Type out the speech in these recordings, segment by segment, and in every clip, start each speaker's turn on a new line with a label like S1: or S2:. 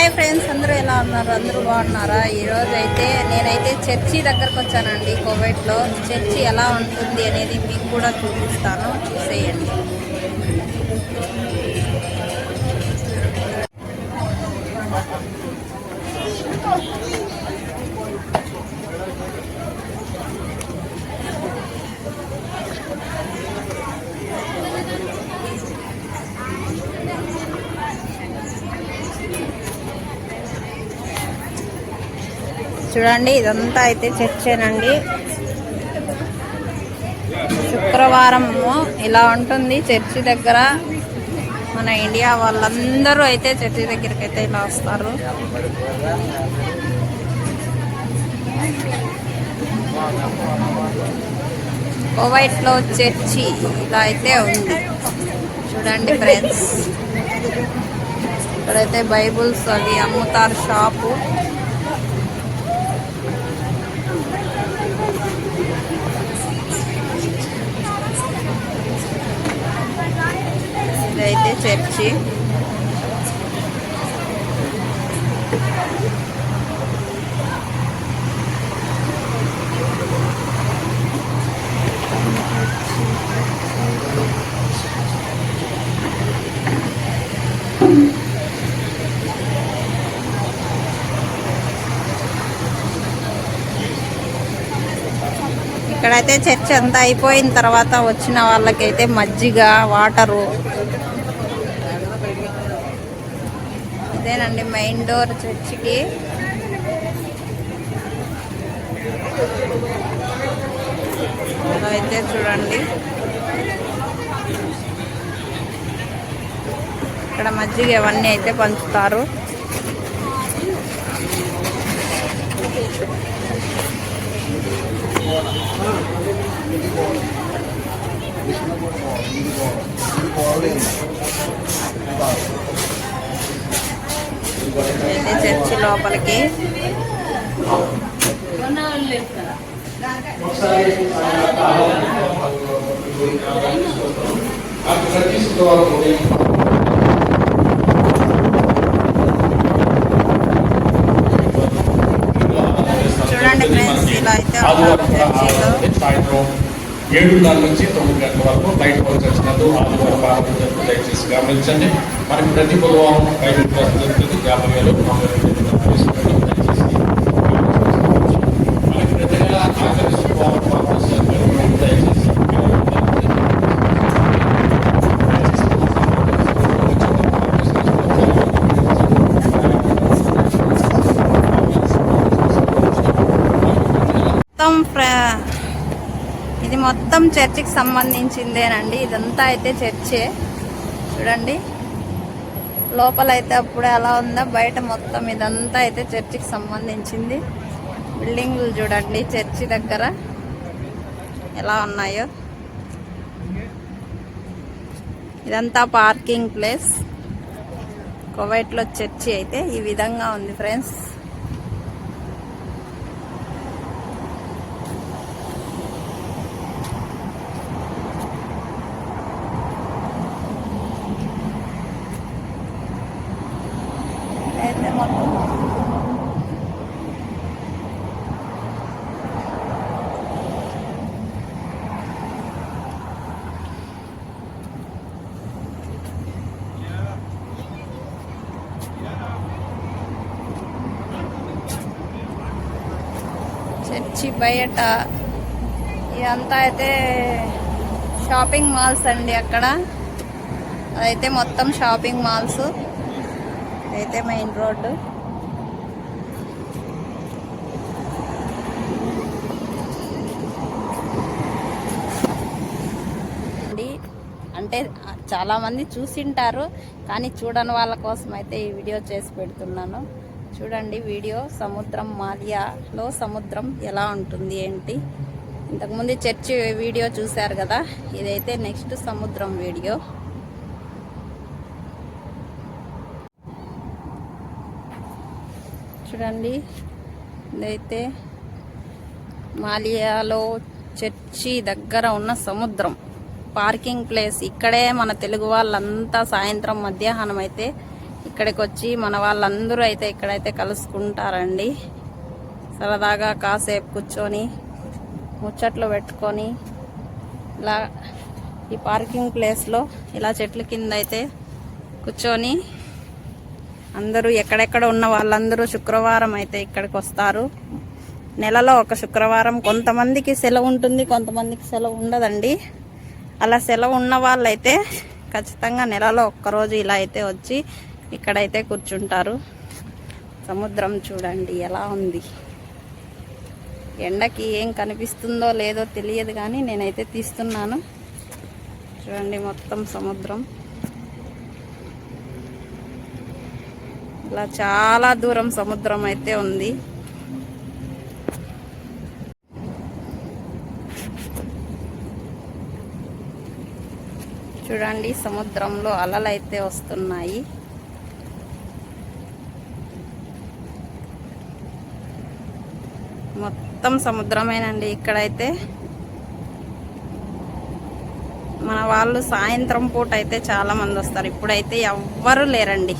S1: Hi friends అందరూ ఎలా ఉన్నారు? అందరూ బాగున్నారా? ఈరోజు అయితే నేనైతే చర్చి దగ్గరకు వచ్చానండి కోవిడ్లో చర్చి ఎలా ఉంటుంది అనేది మీకు కూడా చూపిస్తాను. చూసేయండి. చూడండి ఇదంతా అయితే చర్చేనండి. శుక్రవారం ఇలా ఉంటుంది చర్చి దగ్గర. మన ఇండియా వాళ్ళందరూ అయితే చర్చి దగ్గరికి అయితే ఇలా వస్తారు. కోవైట్లో చర్చి ఇలా అయితే ఉంది. చూడండి ఫ్రెండ్స్. ఇక్కడైతే బైబుల్స్ అవి అమ్ముతారు షాపు. చర్చి ఇక్కడైతే చర్చ్ అంతా అయిపోయిన తర్వాత వచ్చిన వాళ్ళకైతే మజ్జిగ వాటరు ఇదేనండి మెయిన్ డోర్ చర్చికి. అయితే చూడండి. ఇక్కడ మజ్జిగ ఇవన్నీ అయితే పంచుతారు. అయితే చర్చి లోపలికి? చూడండి ఫ్రెండ్స్ ఇలా అయితే ఉన్నారు చర్చిలో.
S2: ఏడున్నర నుంచి తొమ్మిది గంటల వరకు బయట వచ్చినట్టు ఆదివారం ఆరోగ్యం దయచేసి గమనించండి మనకి ప్రతి బుధవారం బయట కోసం జరుగుతుంది యాభై వేలు నలభై వేలు తీసుకోండి. దయచేసి మనకి ప్రతి నెల ఆఖరి శుక్రవారం మాత్రం జరుగుతుంది. దయచేసి
S1: మొత్తం ఫ్ర- ఇది మొత్తం చర్చికి సంబంధించిందేనండి. ఇదంతా అయితే చర్చే. చూడండి. లోపల అయితే అప్పుడు ఎలా ఉందో? బయట మొత్తం ఇదంతా అయితే చర్చికి సంబంధించింది. బిల్డింగ్లు చూడండి చర్చి దగ్గర ఎలా ఉన్నాయో. ఇదంతా పార్కింగ్ ప్లేస్. కువైట్లో చర్చి అయితే ఈ విధంగా ఉంది ఫ్రెండ్స్ అయితే మొత్తం చర్చి బయట ఇదంతా అయితే షాపింగ్ మాల్స్ అండి అక్కడ. అదైతే మొత్తం షాపింగ్ మాల్స్. అయితే మెయిన్ రోడ్డు. అండి, అంటే చాలామంది చూసింటారు కానీ చూడని వాళ్ళ కోసం అయితే ఈ వీడియో చేసి పెడుతున్నాను. చూడండి వీడియో. సముద్రం మాలియాలో సముద్రం ఎలా ఉంటుంది ఏంటి? ఇంతకుముందు చర్చి వీడియో చూశారు కదా? ఇదైతే నెక్స్ట్ సముద్రం వీడియో. చూడండి ఇదైతే మాలియాలో చర్చి దగ్గర ఉన్న సముద్రం. Parking place. ఇక్కడే మన తెలుగు వాళ్ళంతా సాయంత్రం మధ్యాహ్నం అయితే ఇక్కడికి వచ్చి మన వాళ్ళందరూ అయితే ఇక్కడైతే కలుసుకుంటారండి. సరదాగా కాసేపు కూర్చొని ముచ్చట్లు పెట్టుకొని ఇలా ఈ పార్కింగ్ ప్లేస్లో ఇలా చెట్ల కింద అయితే కూర్చొని అందరూ ఎక్కడెక్కడ ఉన్న వాళ్ళందరూ శుక్రవారం అయితే ఇక్కడికి వస్తారు నెలలో ఒక శుక్రవారం కొంతమందికి సెలవు ఉంటుంది కొంతమందికి సెలవు ఉండదండి. అలా సెలవు ఉన్న వాళ్ళైతే ఖచ్చితంగా నెలలో ఒక్కరోజు ఇలా అయితే వచ్చి ఇక్కడైతే కూర్చుంటారు. సముద్రం చూడండి ఎలా ఉంది? ఎండకి ఏం కనిపిస్తుందో లేదో తెలియదు కానీ నేనైతే తీస్తున్నాను. చూడండి మొత్తం సముద్రం. ఇలా చాలా దూరం సముద్రం అయితే ఉంది. చూడండి సముద్రంలో అలలు అయితే వస్తున్నాయి. మొత్తం సముద్రమేనండి ఇక్కడైతే. మన వాళ్ళు సాయంత్రం పూట అయితే చాలా మంది వస్తారు. ఇప్పుడైతే ఎవ్వరు లేరండి.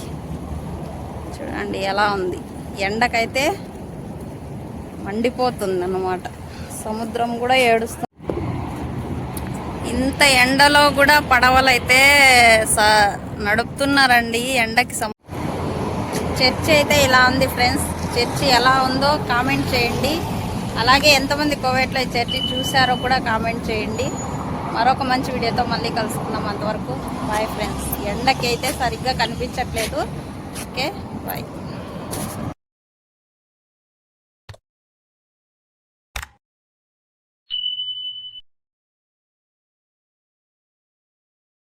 S1: చూడండి ఎలా ఉంది. ఎండకైతే మండిపోతుంది అన్నమాట సముద్రం కూడా ఏడుస్తుంది ఇంత ఎండలో కూడా పడవలైతే స- నడుపుతున్నారండి ఎండకి సము చర్చి అయితే ఇలా ఉంది ఫ్రెండ్స్. చర్చి ఎలా ఉందో కామెంట్ చేయండి. అలాగే ఎంతమంది కోవేట్లో ఈ చర్చి చూసారో కూడా కామెంట్ చేయండి. మరొక మంచి వీడియోతో మళ్ళీ కలుసుకుందాం అంతవరకు. బాయ్ ఫ్రెండ్స్ ఎండకి అయితే సరిగ్గా కనిపించట్లేదు. Okay bye